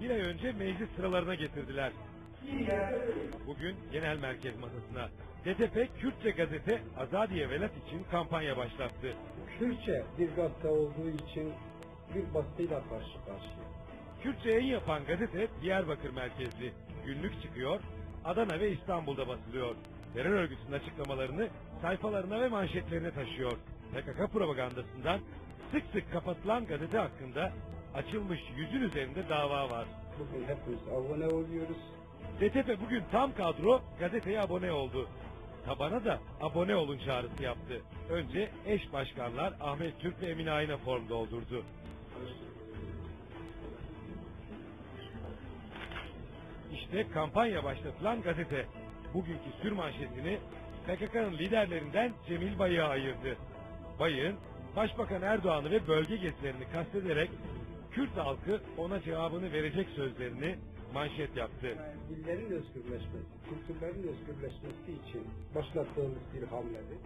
bir ay önce meclis sıralarına getirdiler. Bugün genel merkez masasına DTP Kürtçe gazete Azadiye Velat için kampanya başlattı. Kürtçe bir gazete olduğu için bir baskıyla karşı karşıya. Kürtçe yayın yapan gazete Diyarbakır merkezli. Günlük çıkıyor, Adana ve İstanbul'da basılıyor. Terör örgütünün açıklamalarını sayfalarına ve manşetlerine taşıyor. PKK propagandasından sık sık kapatılan gazete hakkında açılmış yüzün üzerinde dava var. Bugün hepimiz abone oluyoruz. DTP bugün tam kadro gazeteye abone oldu. Tabana da abone olun çağrısı yaptı. Önce eş başkanlar Ahmet Türk ve Emine Ayna form doldurdu. İşte kampanya başlatılan gazete. Bugünkü sür manşetini PKK'nın liderlerinden Cemil Bayık'a ayırdı. Bayık'ın Başbakan Erdoğan'ı ve bölge gezilerini kastederek Kürt halkı ona cevabını verecek sözlerini manşet yaptı. Dillerin özgürleşmesi, kültürlerin özgürleşmesi için başlattığımız bir hamledir.